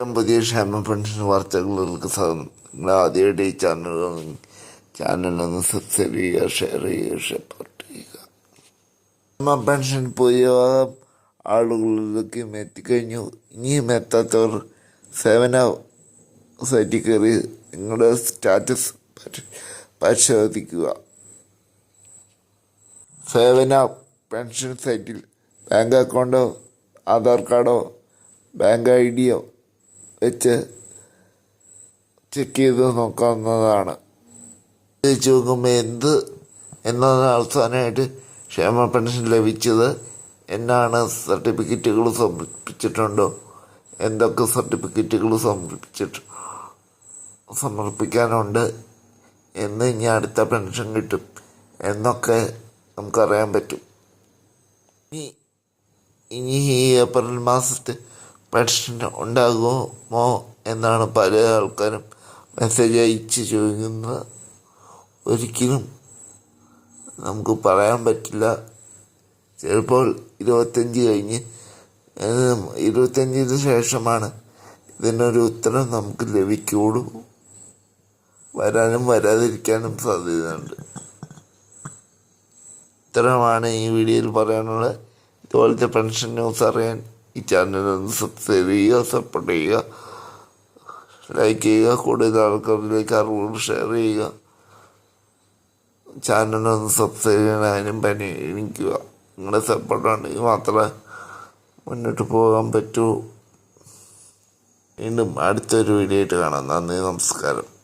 പുതിയ ക്ഷേമ പെൻഷൻ വാർത്തകൾക്ക് സ്വാഗതം നിങ്ങൾ ആദ്യമായിട്ട് ഈ ചാനൽ ചാനലൊന്ന് സബ്സ്ക്രൈബ് ചെയ്യുക ഷെയർ ചെയ്യുക സപ്പോർട്ട് ചെയ്യുക. ക്ഷേമ പെൻഷൻ പുതിയ ആളുകളിലേക്കും എത്തിക്കഴിഞ്ഞു. ഇനിയും എത്താത്തവർ സേവന സൈറ്റിൽ കയറി നിങ്ങളുടെ സ്റ്റാറ്റസ് പരി- പരിശോധിക്കുക. സേവന പെൻഷൻ സൈറ്റിൽ ബാങ്ക് അക്കൗണ്ടോ ആധാർ കാർഡോ ബാങ്ക് ഐ ഡിയോ വെച്ച് ചെക്ക് ചെയ്ത് നോക്കാവുന്നതാണ്. വെച്ച് നോക്കുമ്പോൾ എന്ത് എന്നാണ് അവസാനമായിട്ട് ക്ഷേമ പെൻഷൻ ലഭിച്ചത് എന്നാണ് സർട്ടിഫിക്കറ്റുകൾ സമർപ്പിച്ചിട്ടുണ്ടോ? എന്തൊക്കെ സർട്ടിഫിക്കറ്റുകൾ സമർപ്പിച്ചിട്ട് സമർപ്പിക്കാനുണ്ട്? എന്ന് ഇനി അടുത്ത പെൻഷൻ കിട്ടും എന്നൊക്കെ നമുക്കറിയാൻ പറ്റും. ഇനി ഇനി ഈ ഏപ്രിൽ മാസത്തെ പെൻഷൻ ഉണ്ടാകുമോ എന്നാണ് പല ആൾക്കാരും മെസ്സേജ് അയച്ച് ചോദിക്കുന്നത്. ഒരിക്കലും നമുക്ക് പറയാൻ പറ്റില്ല. ചിലപ്പോൾ ഇരുപത്തഞ്ച് കഴിഞ്ഞ് ഇരുപത്തഞ്ചിന് ശേഷമാണ് ഇതിനൊരു ഉത്തരം നമുക്ക് ലഭിക്കുകയുള്ളൂ. വരാനും വരാതിരിക്കാനും സാധ്യതയുണ്ട്. ഇത്രമാണ് ഈ വീഡിയോയിൽ പറയാനുള്ളത്. ഇതുപോലത്തെ പെൻഷൻ ന്യൂസ് അറിയാൻ ഈ ചാനൽ ഒന്ന് സബ്സ്ക്രൈബ് ചെയ്യുക സപ്പോർട്ട് ചെയ്യുക ലൈക്ക് ചെയ്യുക കൂടുതൽ ആൾക്കാരിലേക്ക് അറിവുകൾ ഷെയർ ചെയ്യുക. ചാനലൊന്ന് സബ്സ്ക്രൈബ് ചെയ്യാനും പരിഗണിക്കുക നിങ്ങളുടെ സപ്പോർട്ടാണെങ്കിൽ മാത്രമേ മുന്നോട്ട് പോകാൻ പറ്റൂ. വീണ്ടും അടുത്തൊരു വീഡിയോ ആയിട്ട് കാണാം. നന്ദി നമസ്കാരം.